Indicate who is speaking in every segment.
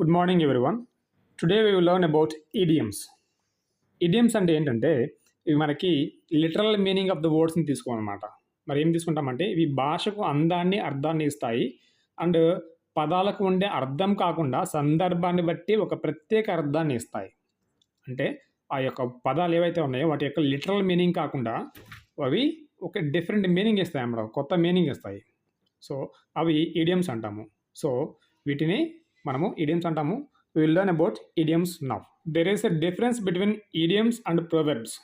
Speaker 1: Good morning everyone today we learn about idioms idioms అంటే ఏంటంటే ఇవి మనకి లిటరల్ మీనింగ్ ఆఫ్ ద వర్డ్స్ని తీసుకోమన్నమాట మరి ఏం తీసుకుంటామంటే ఇవి భాషకు అందాన్ని అర్థాన్ని ఇస్తాయి. అండ్ పదాలకు ఉండే అర్థం కాకుండా సందర్భాన్ని బట్టి ఒక ప్రత్యేక అర్థాన్ని ఇస్తాయి. అంటే ఆ యొక్క పదాలు ఏవైతే ఉన్నాయో వాటి యొక్క లిటరల్ మీనింగ్ కాకుండా అవి ఒక డిఫరెంట్ మీనింగ్ ఇస్తాయి అన్నమాట. కొత్త మీనింగ్ ఇస్తాయి. సో అవి ఈడియమ్స్ అంటాము. సో వీటిని మనము ఈడియమ్స్ అంటాము. Will learn about idioms now there is a difference between idioms and proverbs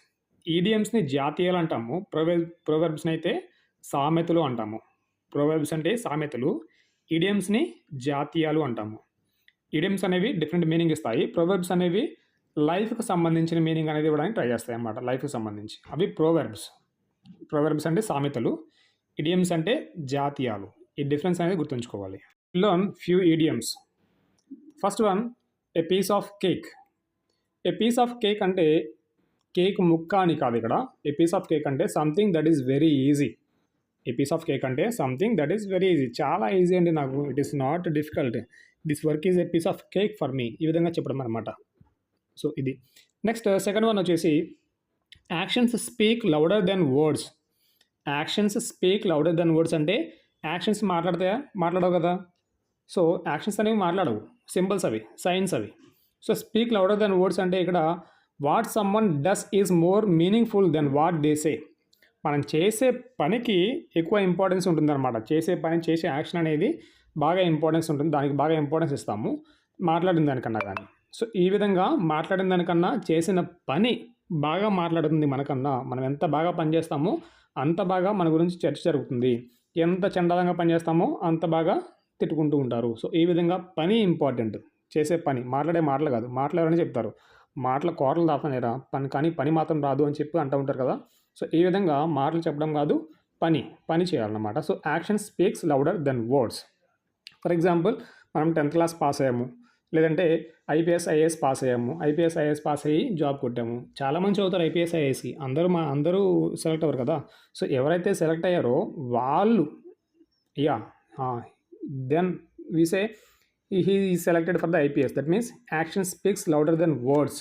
Speaker 1: ఈడియమ్స్ని జాతీయాలు అంటాము. ప్రొవెర్ ప్రొవెర్బ్స్ని అయితే సామెతలు అంటాము. ప్రొవెర్బ్స్ అంటే సామెతలు. ఈడియమ్స్ని జాతీయాలు అంటాము. ఈడియమ్స్ అనేవి డిఫరెంట్ మీనింగ్ ఇస్తాయి. ప్రొవెర్బ్స్ అనేవి లైఫ్కి సంబంధించిన మీనింగ్ అనేది ఇవ్వడానికి ట్రై చేస్తాయి అన్నమాట. లైఫ్కి సంబంధించి. అవి ప్రొవెర్బ్స్ ప్రొవెర్బ్స్ అంటే సామెతలు. ఇడియమ్స్ అంటే జాతీయాలు. ఈ డిఫరెన్స్ అనేది గుర్తుంచుకోవాలి. Learn few idioms first one a piece of cake a piece of cake అంటే కేక్ ముక్క అని కాదు ఇక్కడ. ఏ పీస్ ఆఫ్ కేక్ అంటే something that is very easy a piece of cake అంటే something that is very easy చాలా easy అండి నాకు. It is not difficult this work is a piece of cake for me ఈ విధంగా చెప్పడం అనమాట so ఇది. నెక్స్ట్ సెకండ్ వన్ వచ్చేసి actions speak louder than words actions speak louder than words అంటే యాక్షన్స్ మాట్లాడతాయా? మాట్లాడవు కదా. సో యాక్షన్స్ అనేవి మాట్లాడవు. సింబల్స్ అవి సైన్స్ అవి. So speak louder than words అంటే ఇక్కడ what someone does is more meaningful than what they say మనం చేసే పనికి ఎక్కువ ఇంపార్టెన్స్ ఉంటుందన్నమాట. చేసే పని చేసే యాక్షన్ అనేది బాగా ఇంపార్టెన్స్ ఉంటుంది. దానికి బాగా ఇంపార్టెన్స్ ఇస్తాము. మాట్లాడిన దానికన్నా కానీ. సో ఈ విధంగా మాట్లాడిన దానికన్నా చేసిన పని బాగా మాట్లాడుతుంది మనకన్నా మనం ఎంత బాగా పనిచేస్తామో అంత బాగా మన గురించి చర్చ జరుగుతుంది. ఎంత చండాలంగా పనిచేస్తామో అంత బాగా తిట్టుకుంటూ ఉంటారు. సో ఈ విధంగా పని ఇంపార్టెంట్. చేసే పని మాట్లాడే మాటలు కాదు. మాట్లాడారని చెప్తారు. మాటల కోటలు దాపనేరా పని కానీ పని మాత్రం రాదు అని చెప్పి అంటూ ఉంటారు కదా? సో ఈ విధంగా మాటలు చెప్పడం కాదు పని పని చేయాలన్నమాట. So action speaks louder than words. For example మనం టెన్త్ క్లాస్ పాస్ అయ్యాము. లేదంటే ఐపీఎస్ ఐఏఎస్ పాస్ అయ్యాము. ఐపీఎస్ ఐఏఎస్ పాస్ అయ్యి జాబ్ కొట్టాము. చాలా మంది చదువుతారు ఐపీఎస్ ఐఏఎస్కి అందరూ మా అందరూ సెలెక్ట్ అవ్వరు కదా? సో ఎవరైతే సెలెక్ట్ అయ్యారో వాళ్ళు yeah then we say he selected for the IPS that means action speaks louder than words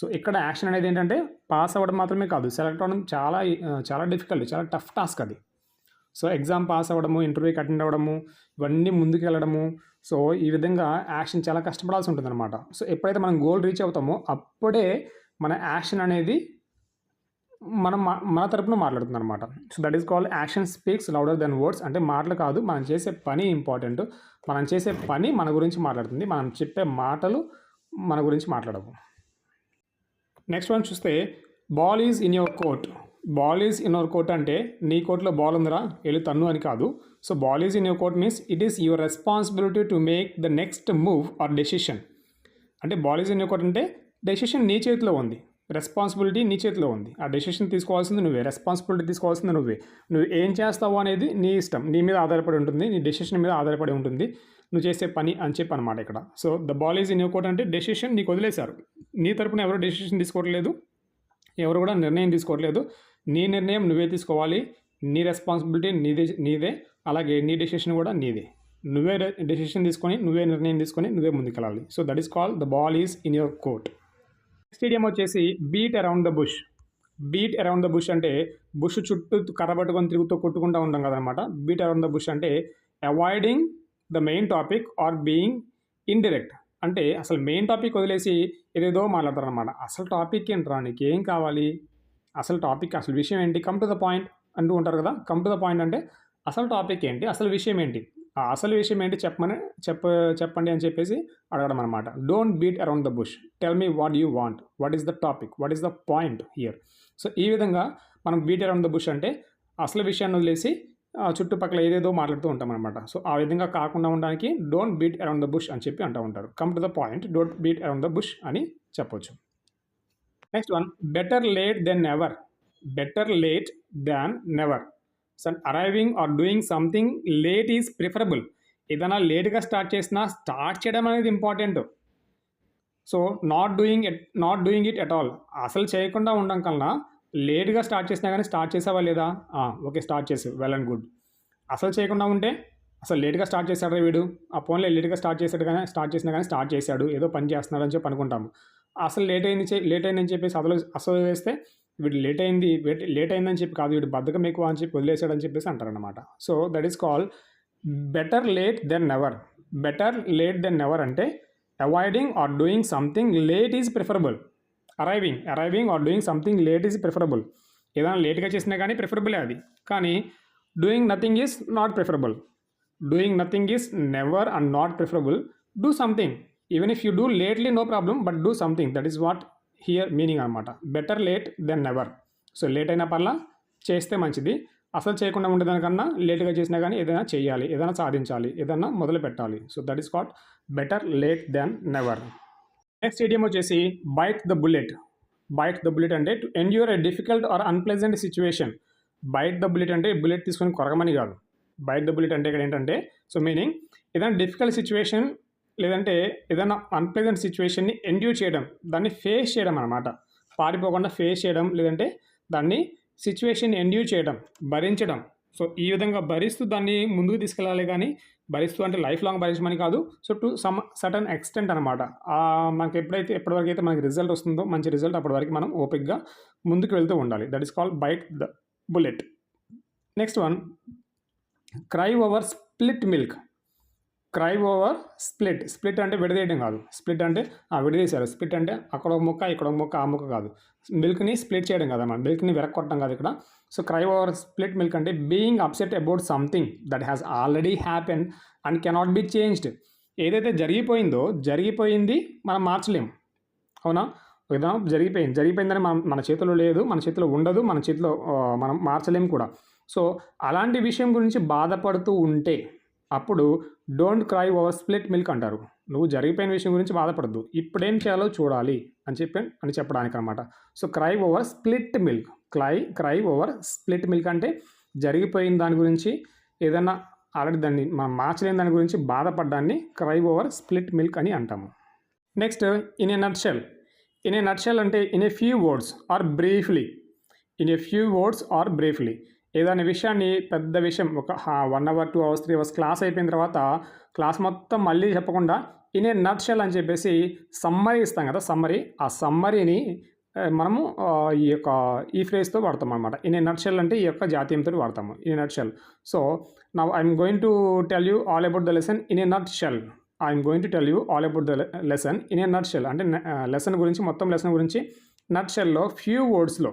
Speaker 1: so ఇక్కడ యాక్షన్ అనేది ఏంటంటే పాస్ అవ్వడం మాత్రమే కాదు సెలెక్ట్ అవ్వడం చాలా చాలా డిఫికల్ట్ చాలా టఫ్ టాస్క్ అది సో ఎగ్జామ్ పాస్ అవ్వడము ఇంటర్వ్యూకి అటెండ్ అవ్వడము ఇవన్నీ ముందుకు వెళ్ళడము. సో ఈ విధంగా యాక్షన్ చాలా కష్టపడాల్సి ఉంటుందన్నమాట. సో ఎప్పుడైతే మనం గోల్ రీచ్ అవుతామో అప్పుడే మన యాక్షన్ అనేది మనం మా- మన తరపున మాట్లాడుతుంది అనమాట so that is called action speaks louder than words అంటే మాటలు కాదు మనం చేసే పని ఇంపార్టెంట్ మనం చేసే పని మన గురించి మాట్లాడుతుంది. మనం చెప్పే మాటలు మన గురించి మాట్లాడవు. నెక్స్ట్ వన్ చూస్తే ball is in your court ball is in your court అంటే నీ కోర్టులో బాల్ ఉందిరా వెళ్ళి తన్ను అని కాదు. So ball is in your court means it is your responsibility to make the next move or decision అంటే ball is in your court అంటే డెసిషన్ నీ చేతిలో ఉంది. రెస్పాన్సిబిలిటీ నీ చేతిలో ఉంది. ఆ డెసిషన్ తీసుకోవాల్సింది నువ్వే. రెస్పాన్సిబిలిటీ తీసుకోవాల్సింది నువ్వే. నువ్వు ఏం చేస్తావు అనేది నీ ఇష్టం. నీ మీద ఆధారపడి ఉంటుంది. నీ డెసిషన్ మీద ఆధారపడి ఉంటుంది. నువ్వు చేసే పని అని చెప్పి అనమాట ఇక్కడ. So the ball is in your అంటే డెసిషన్ నీకు వదిలేశారు. నీ తరపున ఎవరు డెసిషన్ తీసుకోవట్లేదు? ఎవరు కూడా నిర్ణయం తీసుకోవట్లేదు. నీ నిర్ణయం నువ్వే తీసుకోవాలి. నీ రెస్పాన్సిబిలిటీ నీదే నీదే. అలాగే నీ డెసిషన్ కూడా నీదే. నువ్వే డెసిషన్ తీసుకొని నువ్వే నిర్ణయం తీసుకొని నువ్వే ముందుకెళ్ళాలి. So that is call the ball is in your court stadium వచ్చేసి beat around the bush. Beat around the bush అంటే బుష్ చుట్టూ కర్రబట్టుకొని తిరుగుతూ కొట్టుకుంటూ ఉంటాం కదనమాట. బీట్ అరౌండ్ ద బుష్ అంటే avoiding the main topic or being indirect అంటే అసలు మెయిన్ టాపిక్ వదిలేసి ఏదేదో మాట్లాడతారు అనమాట అసలు టాపిక్ ఏంట్రా? నీకు ఏం కావాలి? అసలు టాపిక్ అసలు విషయం ఏంటి? కమ్ టు ద పాయింట్ అంటూ ఉంటారు కదా. కమ్ టు ద పాయింట్ అంటే అసలు టాపిక్ ఏంటి? అసలు విషయం ఏంటి? ఆ అసలు విషయం ఏంటి చెప్పమని చెప్ప చెప్పండి అని చెప్పేసి అడగడం అనమాట don't beat around the bush tell me what you want what is the topic what is the point here so ఈ విధంగా మనం బీట్ అరౌండ్ ద బుష్ అంటే అసలు విషయాన్ని వదిలేసి చుట్టుపక్కల ఏదేదో మాట్లాడుతూ ఉంటాం అనమాట సో ఆ విధంగా కాకుండా ఉండడానికి don't beat around the bush అని చెప్పి అంటూ ఉంటారు. Come to the point don't beat around the bush అని చెప్పొచ్చు. Next one better late than never better late than never arriving or doing something late is preferable ఏదైనా లేట్గా start చేసినా start చేయడం అనేది important so not doing at not doing it at all అసలు చేయకుండా ఉండడం కన్నా లేట్గా స్టార్ట్ చేసినా కానీ స్టార్ట్ చేసావా లేదా? ఓకే స్టార్ట్ చేసి వెల్ అండ్ గుడ్ అసలు చేయకుండా ఉంటే అసలు లేట్గా స్టార్ట్ చేశాడు వీడు? ఆ ఫోన్లో లేట్గా స్టార్ట్ చేశాడు కానీ స్టార్ట్ చేసినా కానీ స్టార్ట్ చేశాడు. ఏదో పని చేస్తున్నాడు అని చెప్పి అనుకుంటాము. అసలు లేట్ అయింది లేట్ అయిందని చెప్పేసి అసలు అసలు వేస్తే వీడు లేట్ అయింది లేట్ అయిందని చెప్పి కాదు వీడు బద్ధకం ఎక్కువ అని చెప్పి వదిలేశాడని అని చెప్పేసి అంటారనమాట so that is call better late than never better late than never అంటే avoiding or doing something late is preferable arriving arriving or doing something late is preferable ఏదైనా లేట్గా చేసినా కానీ ప్రిఫరబులే అది. కానీ doing nothing is not preferable doing nothing is never and not preferable do something even if you do lately no problem but do something that is what here meaning అనమాట better late than never so late అయినా పర్లా చేస్తే మంచిది. అసలు చేయకుండా ఉండేదానికన్నా లేట్గా చేసినా కానీ ఏదైనా చేయాలి ఏదైనా సాధించాలి ఏదైనా మొదలు పెట్టాలి. So that is called better late than never next idiom వచ్చేసి bite the bullet bite the bullet అంటే to endure a difficult or unpleasant situation bite the bullet అంటే బుల్లెట్ తీసుకొని కొరగమని కాదు. బైట్ ద బుల్లెట్ అంటే ఇక్కడ ఏంటంటే సో మీనింగ్ ఏదైనా డిఫికల్ట్ సిచ్యువేషన్ లేదంటే ఏదైనా అన్ప్లెజెంట్ సిచ్యువేషన్ని ఎండ్యూ చేయడం దాన్ని ఫేస్ చేయడం అనమాట పారిపోకుండా ఫేస్ చేయడం లేదంటే దాన్ని సిచ్యువేషన్ ఎండ్యూ చేయడం భరించడం. సో ఈ విధంగా భరిస్తూ దాన్ని ముందుకు తీసుకెళ్ళాలి కానీ భరిస్తూ అంటే లైఫ్ లాంగ్ భరించమని కాదు. So to some certain extent అనమాట మనకి ఎప్పుడైతే ఎప్పటివరకు అయితే మనకి రిజల్ట్ వస్తుందో మంచి రిజల్ట్ అప్పటి వరకు మనం ఓపిక్గా ముందుకు వెళ్తూ ఉండాలి. That is called bite the bullet next one cry over split milk cry over split split అంటే విడదీయడం కాదు. స్ప్లిట్ అంటే ఆ విడదీశారు. స్ప్లిట్ అంటే అక్కడ ఒక ముక్క ఇక్కడ ఒక ముక్క ఆ ముక్క కాదు. మిల్క్ని స్ప్లిట్ చేయడం కదా మనం మిల్క్ని విరక్కొట్టడం కాదు ఇక్కడ. So cry over split milk అంటే being upset about something that has already happen and cannot be changed ఏదైతే జరిగిపోయిందో జరిగిపోయింది మనం మార్చలేం. అవునా? విధానం జరిగిపోయింది. జరిగిపోయిందని మనం మన చేతిలో లేదు మన చేతిలో ఉండదు మన చేతిలో మనం మార్చలేం కూడా. సో అలాంటి విషయం గురించి బాధపడుతూ ఉంటే అప్పుడు don't cry over split milk అంటారు. నువ్వు జరిగిపోయిన విషయం గురించి బాధపడద్దు. ఇప్పుడేం చేయాలో చూడాలి అని చెప్పి అని చెప్పడానికి అనమాట so cry over split milk. Cry cry over split milk అంటే జరిగిపోయిన దాని గురించి ఏదన్నా ఆల్రెడీ దాన్ని మనం మార్చలేని దాని గురించి బాధపడ్డాన్ని క్రై ఓవర్ స్ప్లిట్ మిల్క్ అని అంటాము. Next in a nutshell in a nutshell అంటే in a few words or briefly. In a few words or briefly. ఏదైనా విషయాన్ని పెద్ద విషయం ఒక one hour two hours three hours class అయిపోయిన తర్వాత క్లాస్ మొత్తం మళ్ళీ చెప్పకుండా ఇన్ ఏ అని చెప్పేసి సమ్మరీ ఇస్తాం కదా సమ్మరీ ఆ సమ్మరీని మనము ఈ యొక్క ఈ ఫ్రేజ్తో వాడతాం అనమాట ఇన్ ఏ నట్షెల్ అంటే ఈ యొక్క జాతీయంతో వాడతాము ఇన్ ఏ నట్షెల్ సో నా I'm going to tell you all about the lesson in a nutshell I'm going to tell you all about the lesson in a nutshell అంటే lesson గురించి మొత్తం lesson గురించి నట్ ఫ్యూ వర్డ్స్లో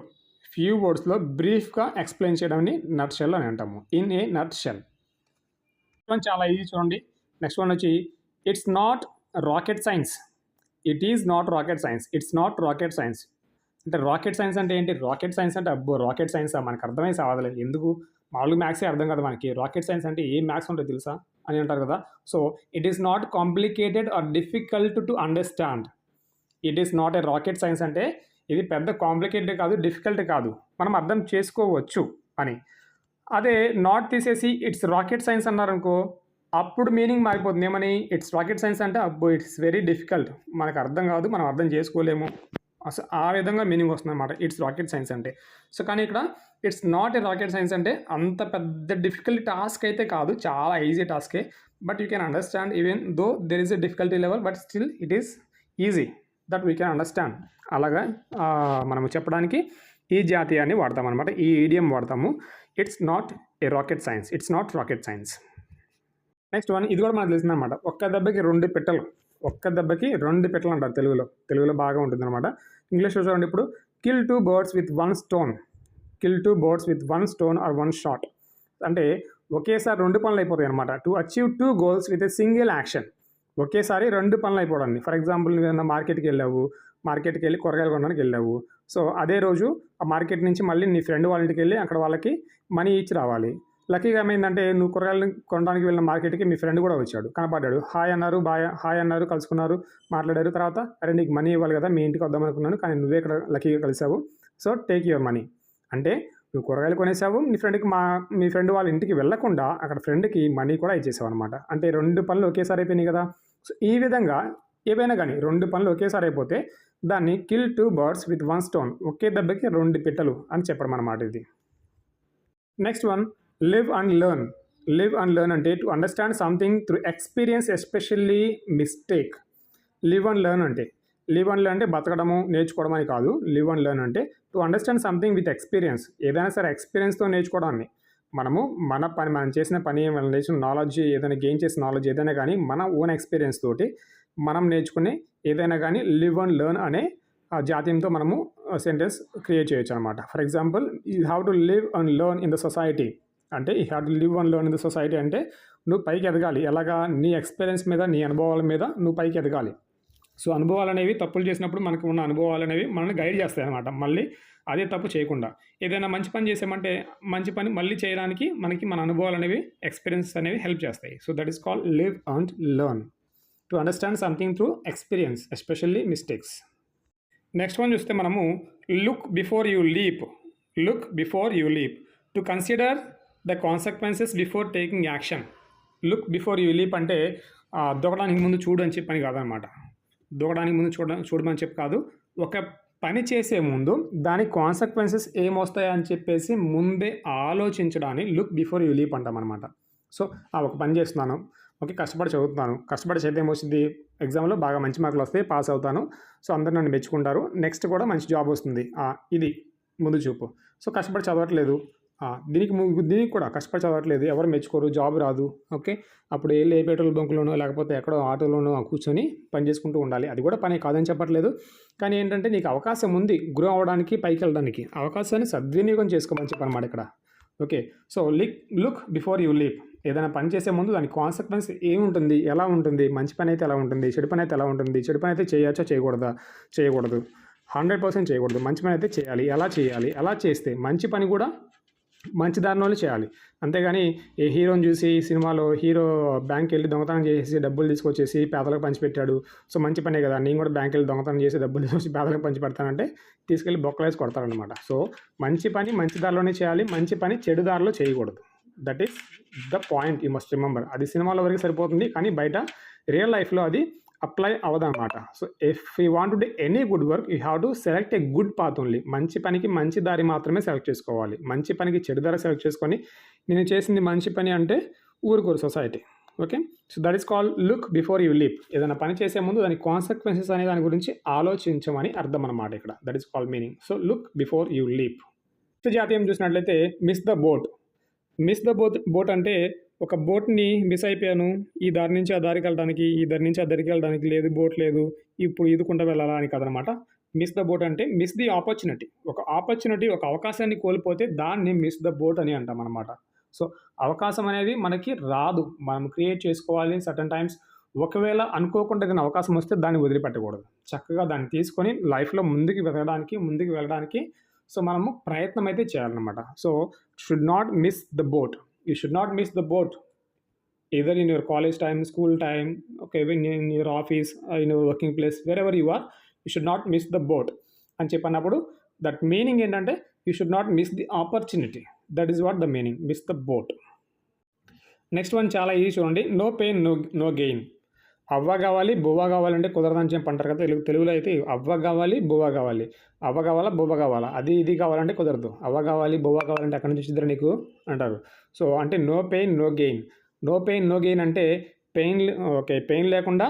Speaker 1: ఫ్యూ వర్డ్స్లో బ్రీఫ్గా explain చేయడాన్ని నట్ shell అని అంటాము. In a nut shell చాలా easy చూడండి. నెక్స్ట్ వన్ వచ్చి it's not rocket science it is not rocket science it's not rocket science అంటే రాకెట్ సైన్స్ అంటే ఏంటి? రాకెట్ సైన్స్ అంటే అబ్బో రాకెట్ సైన్స్ మనకు అర్థమై సావదలేదు ఎందుకు? మామూలుగా మ్యాథ్సే అర్థం కదా మనకి. రాకెట్ సైన్స్ అంటే ఏ మ్యాథ్స్ ఉంటుంది తెలుసా? అని అంటారు కదా. So it is not complicated or difficult to understand it is not a rocket science అంటే ఇది పెద్ద కాంప్లికేటెడ్ కాదు డిఫికల్ట్ కాదు. మనం అర్థం చేసుకోవచ్చు అని. అదే నాట్ తీసేసి ఇట్స్ రాకెట్ సైన్స్ అన్నారనుకో అప్పుడు మీనింగ్ మారిపోతుంది. ఏమని? ఇట్స్ రాకెట్ సైన్స్ అంటే అబ్బో ఇట్స్ వెరీ డిఫికల్ట్. మనకు అర్థం కాదు మనం అర్థం చేసుకోలేము. అసలు ఆ విధంగా మీనింగ్ వస్తుంది అనమాట ఇట్స్ రాకెట్ సైన్స్ అంటే. సో కానీ ఇక్కడ it's not a rocket science అంటే అంత పెద్ద డిఫికల్ట్ టాస్క్ అయితే కాదు. చాలా easy టాస్కే. But you can understand even though there is a difficulty level but still it is easy. That we can understand అలాగా మనము చెప్పడానికి ఈ జాతీయాన్ని వాడతాం అనమాట ఈ ఈడియం వాడతాము. It's not a rocket science it's not rocket science next one ఇది కూడా మనకు తెలిసింది అనమాట ఒక్క దెబ్బకి రెండు పెట్టలు. ఒక్క దెబ్బకి రెండు పెట్టలు అంటారు తెలుగులో. తెలుగులో బాగా ఉంటుంది అనమాట ఇంగ్లీష్లో చూడండి ఇప్పుడు. Kill two birds with one stone kill two birds with one stone or one shot అంటే ఒకేసారి రెండు పనులు అయిపోతాయి అనమాట to achieve two goals with a single action ఒకేసారి రెండు పనులు అయిపోవడానికి ఫర్ ఎగ్జాంపుల్ నువ్వు మార్కెట్కి వెళ్ళావు మార్కెట్కి వెళ్ళి కూరగాయలు కొనడానికి వెళ్ళావు. సో అదే రోజు ఆ మార్కెట్ నుంచి మళ్ళీ నీ ఫ్రెండ్ వాళ్ళ ఇంటికి వెళ్ళి అక్కడ వాళ్ళకి మనీ ఇచ్చి రావాలి. లక్కీగా ఏమైందంటే నువ్వు కూరగాయలు కొనడానికి వెళ్ళిన మార్కెట్కి మీ ఫ్రెండ్ కూడా వచ్చాడు. కనపడ్డాడు. హాయ్ అన్నారు బాయ్ హాయ్ అన్నారు కలుసుకున్నారు మాట్లాడారు. తర్వాత అరే నీకు మనీ ఇవ్వాలి కదా మీ ఇంటికి వద్దాం అనుకున్నాను కానీ నువ్వే ఇక్కడ లక్కీగా కలిసావు. So take your money. అంటే నువ్వు కూరగాయలు కొనేసావు మీ ఫ్రెండ్కి మా మీ ఫ్రెండ్ వాళ్ళ ఇంటికి వెళ్ళకుండా అక్కడ ఫ్రెండ్కి మనీ కూడా ఇచ్చేసావు అనమాట అంటే రెండు పనులు ఒకేసారి అయిపోయినాయి కదా. సో ఈ విధంగా ఏవైనా కానీ రెండు పనులు ఒకేసారి అయిపోతే దాన్ని kill two birds with one stone ఒకే దెబ్బకి రెండు పిట్టలు అని చెప్పడం అనమాట ఇది. Next one live and learn. Live and learn అంటే to understand something through experience especially mistake. Live and learn అంటే లివ్ అండ్ లెర్న్ అంటే బతకడము నేర్చుకోవడం అని కాదు. లివ్ అండ్ లెర్న్ అంటే to understand something with experience ఏదైనా సరే ఎక్స్పీరియన్స్తో నేర్చుకోవడాన్ని. మనము మన పని మనం చేసిన పని మనం నేర్చిన నాలెడ్జ్ ఏదైనా గెయిన్ చేసిన నాలెడ్జ్ ఏదైనా కానీ మన ఓన్ ఎక్స్పీరియన్స్ తోటి మనం నేర్చుకునే ఏదైనా కానీ లివ్ అండ్ లెర్న్ అనే ఆ జాతీయంతో మనము సెంటెన్స్ క్రియేట్ చేయొచ్చు అనమాట for example you have to live and learn in the society అంటే you have to live and learn in the society అంటే నువ్వు పైకి ఎదగాలి. ఎలాగా? నీ ఎక్స్పీరియన్స్ మీద నీ అనుభవాల మీద నువ్వు పైకి ఎదగాలి. సో అనుభవాలు అనేవి తప్పులు చేసినప్పుడు మనకు ఉన్న అనుభవాలు అనేవి మనల్ని గైడ్ చేస్తాయి అనమాట మళ్ళీ అదే తప్పు చేయకుండా. ఏదైనా మంచి పని చేసామంటే మంచి పని మళ్ళీ చేయడానికి మనకి మన అనుభవాలు అనేవి ఎక్స్పీరియన్స్ అనేవి హెల్ప్ చేస్తాయి. So that is call live and learn. To understand something through experience especially mistakes. Next one చూస్తే మనము look before you leap. Look before you leap. To consider the consequences before taking action. Look before you leap అంటే దొరకడానికి ముందు చూడు అని చెప్పని కాదనమాట దూకడానికి ముందు చూడ చూడమని చెప్పి కాదు. ఒక పని చేసే ముందు దాని కాన్సిక్వెన్సెస్ ఏమొస్తాయని చెప్పేసి ముందే ఆలోచించడాన్ని లుక్ బిఫోర్ యూ లీప్ అంటాం అనమాట సో ఆ ఒక పని చేస్తున్నాను. ఓకే కష్టపడి చదువుతున్నాను. కష్టపడి చదివితే ఏమొస్తుంది? ఎగ్జామ్లో బాగా మంచి మార్కులు వస్తాయి పాస్ అవుతాను. సో అందరు నన్ను మెచ్చుకుంటారు. నెక్స్ట్ కూడా మంచి జాబ్ వస్తుంది. ఇది. ముందు చూపు. సో కష్టపడి చదవట్లేదు. దీనికి దీనికి కూడా కష్టపడి చదవట్లేదు ఎవరు మెచ్చుకోరు జాబ్ రాదు. ఓకే? అప్పుడు వెళ్ళి ఏ పెట్రోల్ బంకులోనో లేకపోతే ఎక్కడో ఆటోలోనో కూర్చొని పని చేసుకుంటూ ఉండాలి. అది కూడా పని కాదని చెప్పట్లేదు. కానీ ఏంటంటే నీకు అవకాశం ఉంది. గ్రో అవ్వడానికి పైకి వెళ్ళడానికి. అవకాశాన్ని సద్వినియోగం చేసుకోమని చెప్పనమాట ఇక్కడ. Okay? So like look before you leap. ఏదైనా పని చేసే ముందు దాని కాన్సిక్వెన్స్ ఏముంటుంది? ఎలా ఉంటుంది? మంచి పని అయితే ఎలా ఉంటుంది? చెడు పని అయితే ఎలా ఉంటుంది? చెడు పని అయితే చేయొచ్చా? చేయకూడదా? చేయకూడదు. హండ్రెడ్ పర్సెంట్ చేయకూడదు. మంచి పని అయితే చేయాలి. ఎలా చేయాలి? ఎలా చేస్తే మంచి పని కూడా మంచి దారిలోనే చేయాలి. అంతేగాని ఏ హీరోని చూసి సినిమాలో హీరో బ్యాంక్ వెళ్ళి దొంగతనం చేసి డబ్బులు తీసుకొచ్చేసి పేదలకు పంచిపెట్టాడు. సో మంచి పనే కదా నేను కూడా బ్యాంక్ వెళ్ళి దొంగతనం చేసి డబ్బులు తీసుకొచ్చి పేదలకు పంచిపెడతానంటే తీసుకెళ్ళి బొక్కలేసి కొడతారనమాట సో మంచి పని మంచి దారిలోనే చేయాలి మంచి పని చెడు దారిలో చేయకూడదు. That is the point you must remember అది సినిమాల వరకు సరిపోతుంది కానీ బయట రియల్ లైఫ్లో అది apply అవ్వదన్నమాట so if you want to any good work you have to select a good path only మంచి పనికి మంచి దారి మాత్రమే సెలెక్ట్ చేసుకోవాలి. మంచి పనికి చెడు దారి సెలెక్ట్ చేసుకొని నేను చేసింది మంచి పని అంటే ఊరుకోరు society okay so that is call look before you leap ఏదైనా పని చేసే ముందు దాని కాన్సిక్వెన్సెస్ అనే దాని గురించి ఆలోచించమని అర్థం అనమాట ఇక్కడ that is call meaning so look before you leap జాతీయం చూసినట్లయితే miss the boat miss the boat boat అంటే ఒక బోట్ని మిస్ అయిపోయాను. ఈ దారి నుంచి ఆ దారికి వెళ్ళడానికి ఈ దారి నుంచి ఆ దారికి వెళ్ళడానికి లేదు బోట్ లేదు. ఇప్పుడు ఈదుకుంటూ వెళ్ళాలా అని కదనమాట. మిస్ ద బోట్ అంటే మిస్ ది ఆపర్చునిటీ. ఒక ఆపర్చునిటీ ఒక అవకాశాన్ని కోల్పోతే దాన్ని మిస్ ద బోట్ అని అంటాం అనమాట సో అవకాశం అనేది మనకి రాదు. మనం క్రియేట్ చేసుకోవాలి సర్టన్ టైమ్స్. ఒకవేళ అనుకోకుండా కానీ అవకాశం వస్తే దాన్ని వదిలిపెట్టకూడదు. చక్కగా దాన్ని తీసుకొని లైఫ్లో ముందుకు వెళ్ళడానికి ముందుకు వెళ్ళడానికి సో మనము ప్రయత్నం అయితే చేయాలన్నమాట. So should not miss the boat you should not miss the boat either in your college time, school time, okay, when in your office, uh, in your working place, wherever you are, you should not miss the boat. అని చెప్పినప్పుడు that meaning ఏంటంటే you should not miss the opportunity that is what the meaning miss the boat next one చాలా easy చూడండి no pain no no gain అవ్వ కావాలి బువ్వ కావాలంటే కుదరదని చెప్పి అంటారు కదా తెలుగు తెలుగులో అయితే అవ్వ కావాలి బువ్వ కావాలి. అవ్వ కావాలా బువ్వ కావాలా? అది ఇది కావాలంటే కుదరదు. అవ్వ కావాలి బువ్వ కావాలంటే అక్కడి నుంచి వచ్చిద్దరు నీకు అంటారు. సో అంటే no pain no gain no pain no gain అంటే పెయిన్ ఓకే పెయిన్ లేకుండా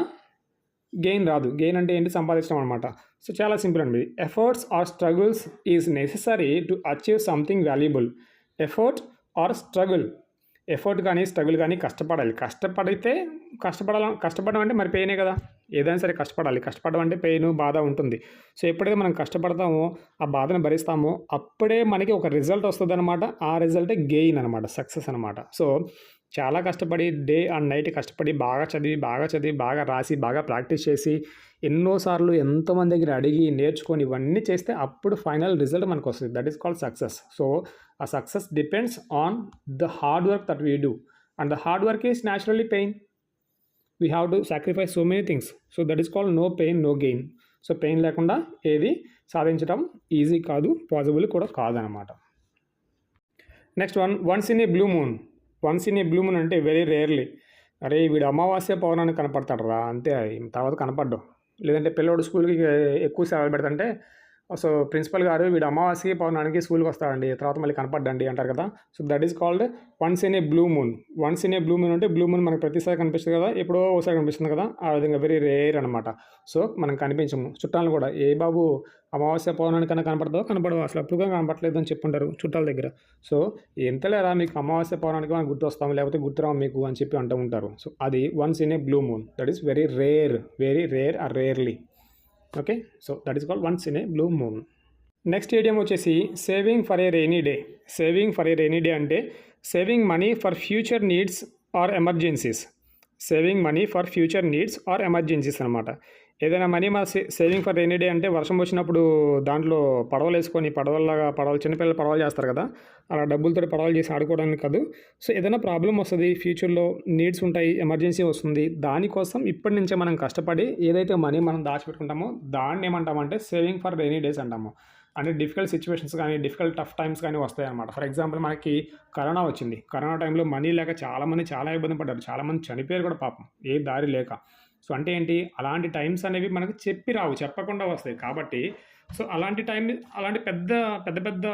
Speaker 1: గెయిన్ రాదు. గెయిన్ అంటే ఏంటి? సంపాదించడం అనమాట సో చాలా సింపుల్ అండి. Efforts or struggles is necessary to achieve something valuable effort or struggle effort కానీ స్ట్రగుల్ కానీ కష్టపడాలి. కష్టపడితే కష్టపడాల కష్టపడడం అంటే మరి పెయినే కదా. ఏదైనా సరే కష్టపడాలి. కష్టపడడం అంటే పెయిన్ బాధ ఉంటుంది. సో ఎప్పుడైతే మనం కష్టపడతామో ఆ బాధను భరిస్తామో అప్పుడే మనకి ఒక రిజల్ట్ వస్తుంది అనమాట ఆ రిజల్టే గెయిన్ అనమాట సక్సెస్ అనమాట సో చాలా కష్టపడి డే అండ్ నైట్ కష్టపడి బాగా చదివి బాగా చదివి బాగా రాసి బాగా ప్రాక్టీస్ చేసి ఎన్నోసార్లు ఎంతోమంది దగ్గర అడిగి నేర్చుకొని ఇవన్నీ చేస్తే అప్పుడు ఫైనల్ రిజల్ట్ మనకు వస్తుంది that is called success. So ఆ success depends on the hard work that we do and the hard work is naturally pain we have to sacrifice so many things so that is call no pain no gain so pain లేకుండా ఏది సాధించడం easy కాదు possible కూడా కాదనమాట next one once in a blue moon once in a blue moon అంటే very rarely అరే వీడు అమావాస్య పౌర్ణానికి కనపడతాడు రా అంతే. తర్వాత కనపడ్డం. లేదంటే పిల్లవాడు స్కూల్కి ఎక్కువ సెలవులు పెడతంటే సో ప్రిన్సిపల్ గారు వీడు అమావాస్యకి పౌర్ణానికి స్కూల్కి వస్తాడండి. తర్వాత మళ్ళీ కనపడ్డండి అంటారు కదా. So that is called once in a blue moon. Once in a blue moon అంటే బ్లూ మూన్ మనకు ప్రతిసారి కనిపిస్తుంది కదా. ఎప్పుడో ఒకసారి కనిపిస్తుంది కదా. ఆ విధంగా వెరీ రేర్ అనమాట సో మనం కనిపించము. చుట్టాలు కూడా ఏ బాబు అమావాస్య పౌర్ణానికన్నా కనపడదో కనపడవు అసలు అప్పుడుగా కనపడలేదు అని చెప్పుంటారు చుట్టాల దగ్గర. సో ఎంతలేరా మీకు అమావాస్య పౌర్ణానికి మనం గుర్తొస్తాం లేకపోతే గుర్తురావు మీకు అని చెప్పి అంటూ ఉంటారు. సో అది once in a blue moon. That is very rare very rare or rarely. Okay so that is called once in a blue moon next idiom వచ్చేసి saving for a rainy day saving for a rainy day అంటే saving money for future needs or emergencies saving money for future needs or emergencies అనమాట ఏదైనా money మా saving for rainy day అంటే వర్షం వచ్చినప్పుడు దాంట్లో పడవలు వేసుకొని పడవల్లాగా పడవలు చిన్నపిల్లలు పడవలు చేస్తారు కదా? అలా డబ్బులతో పడవలు చేసి ఆడుకోవడానికి కాదు. సో ఏదైనా ప్రాబ్లం వస్తుంది ఫ్యూచర్లో నీడ్స్ ఉంటాయి ఎమర్జెన్సీ వస్తుంది దానికోసం ఇప్పటి నుంచే మనం కష్టపడి ఏదైతే మనీ మనం దాచిపెట్టుకుంటామో దాన్ని ఏమంటామంటే సేవింగ్ ఫర్ రెయినీ డేస్ అంటాము. అంటే డిఫికల్ట్ సిచ్యువేషన్స్ కానీ డిఫికల్ట్ టఫ్ టైమ్స్ కానీ వస్తాయన్నమాట. ఫర్ ఎగ్జాంపుల్ మనకి కరోనా వచ్చింది. కరోనా టైంలో మనీ లేక చాలామంది చాలా ఇబ్బంది పడ్డారు. చాలామంది చనిపోయారు కూడా పాపం. ఏ దారి లేక. సో అంటే ఏంటి? అలాంటి టైమ్స్ అనేవి మనకు చెప్పి రావు చెప్పకుండా వస్తాయి. కాబట్టి సో అలాంటి టైం అలాంటి పెద్ద పెద్ద పెద్ద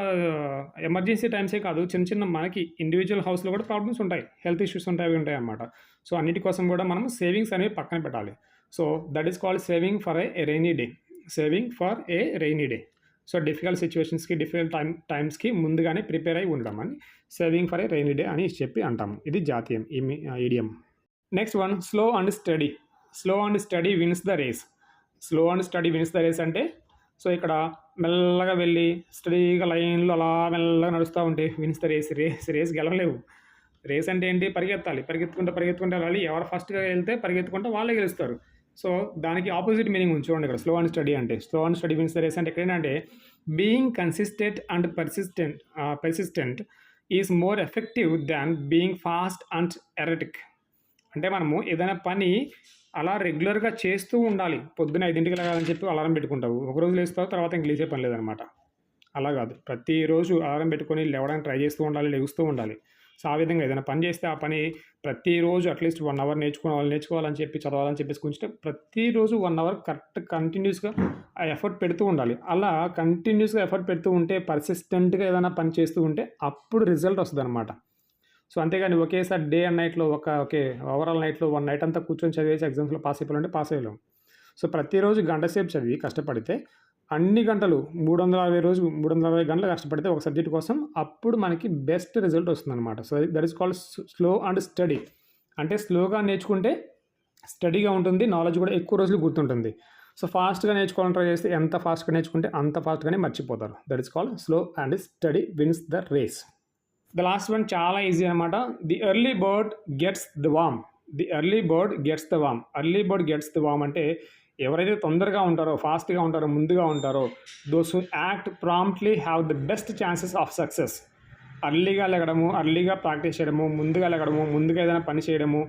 Speaker 1: ఎమర్జెన్సీ టైమ్సే కాదు. చిన్న చిన్న మనకి ఇండివిజువల్ హౌస్లో కూడా ప్రాబ్లమ్స్ ఉంటాయి. హెల్త్ ఇష్యూస్ ఉంటాయి అవి ఉంటాయి అన్నమాట. సో అన్నిటి కోసం కూడా మనం సేవింగ్స్ అనేవి పక్కన పెట్టాలి. So that is called saving for a rainy day. Saving for a rainy day. So difficult సిచ్యువేషన్స్కి difficult time టైమ్స్కి ముందుగానే ప్రిపేర్ అయి అని saving for a rainy day అని చెప్పి అంటాము. ఇది జాతీయం ఈ idiom next one slow and steady. Slow and steady wins the race slow and steady wins the race అంటే సో ఇక్కడ మెల్లగా వెళ్ళి స్టడీగా లైన్లో అలా మెల్లగా నడుస్తూ ఉంటే wins the race race race గెలవలేవు. Race అంటే ఏంటి? పరిగెత్తాలి. పరిగెత్తుకుంటే పరిగెత్తుకుంటే వెళ్ళాలి. ఎవరు ఫస్ట్గా వెళ్తే పరిగెత్తుకుంటే వాళ్ళే గెలుస్తారు. సో దానికి ఆపోజిట్ మీనింగ్ ఉంది చూడండి ఇక్కడ. స్లో అండ్ స్టడీ అంటే slow and steady wins the race అంటే ఎక్కడేంటంటే being consistent and persistent persistent is more effective than being fast and erratic అంటే మనము ఏదైనా పని అలా రెగ్యులర్గా చేస్తూ ఉండాలి. పొద్దున ఐదింటికి లేగాలని చెప్పి అలారం పెట్టుకుంటావు. ఒక రోజు లేస్తావు తర్వాత ఇంక లేచే పని లేదనమాట. అలా కాదు. ప్రతిరోజు అలారం పెట్టుకొని లేవడానికి ట్రై చేస్తూ ఉండాలి లెగుస్తూ ఉండాలి. సో ఆ విధంగా ఏదైనా పని చేస్తే ఆ పని ప్రతిరోజు అట్లీస్ట్ వన్ అవర్ నేర్చుకోవాలి నేర్చుకోవాలని చెప్పి చదవాలని చెప్పేసి కొంచెం ప్రతిరోజు వన్ అవర్ కరెక్ట్ కంటిన్యూస్గా ఆ ఎఫర్ట్ పెడుతూ ఉండాలి. అలా కంటిన్యూస్గా ఎఫర్ట్ పెడుతూ ఉంటే పర్సిస్టెంట్గా ఏదైనా పని చేస్తూ ఉంటే అప్పుడు రిజల్ట్ వస్తుంది అనమాట సో అంతేగాని ఒకేసారి డే అండ్ నైట్లో ఒక ఓకే ఓవరాల్ నైట్లో వన్ నైట్ అంతా కూర్చొని చదివేసి ఎగ్జామ్స్లో పాస్ అయిపోవాలంటే పాస్ అయ్యలేం సో ప్రతిరోజు గంట సేపు చదివి కష్టపడితే అన్ని గంటలు మూడు వందల అరవై రోజు మూడు వందల అరవై గంటలు కష్టపడితే ఒక సబ్జెక్ట్ కోసం అప్పుడు మనకి బెస్ట్ రిజల్ట్ వస్తుందన్నమాట. So that is called slow and steady అంటే స్లోగా నేర్చుకుంటే స్టడీగా ఉంటుంది నాలెడ్జ్ కూడా ఎక్కువ రోజులు గుర్తుంటుంది. సో ఫాస్ట్గా నేర్చుకోవాలని ట్రై చేస్తే ఎంత ఫాస్ట్గా నేర్చుకుంటే అంత ఫాస్ట్గానే మర్చిపోతారు. That is called slow and steady wins the race the last one చాలా ఈజీ అనమాట the early bird gets the worm the early bird gets the worm early bird gets the worm అంటే ఎవరైతే తొందరగా ఉంటారో ఫాస్ట్గా ఉంటారో ముందుగా ఉంటారో those who act promptly have the best chances of success అర్లీగా లెగడము అర్లీగా ప్రాక్టీస్ చేయడము ముందుగా లెగడము ముందుగా ఏదైనా పని చేయడము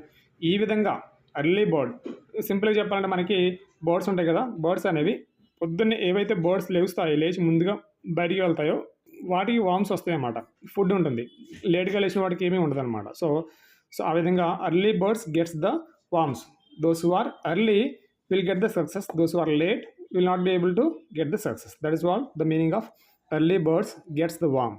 Speaker 1: ఈ విధంగా అర్లీ బర్డ్ సింపుల్గా చెప్పాలంటే మనకి బర్డ్స్ ఉంటాయి కదా బర్డ్స్ అనేవి పొద్దున్నే ఏవైతే బర్డ్స్ లేవుస్తాయో లేచి ముందుగా బయటికి వెళ్తాయో వాటికి వామ్స్ వస్తాయి అన్నమాట ఫుడ్ ఉంటుంది. లేట్గా లేచిన వాటికి ఏమీ ఉండదు అనమాట సో సో ఆ విధంగా early birds gets the worms those who are early will get the success those who are late will not be able to get the success that is what the meaning of early birds gets the worm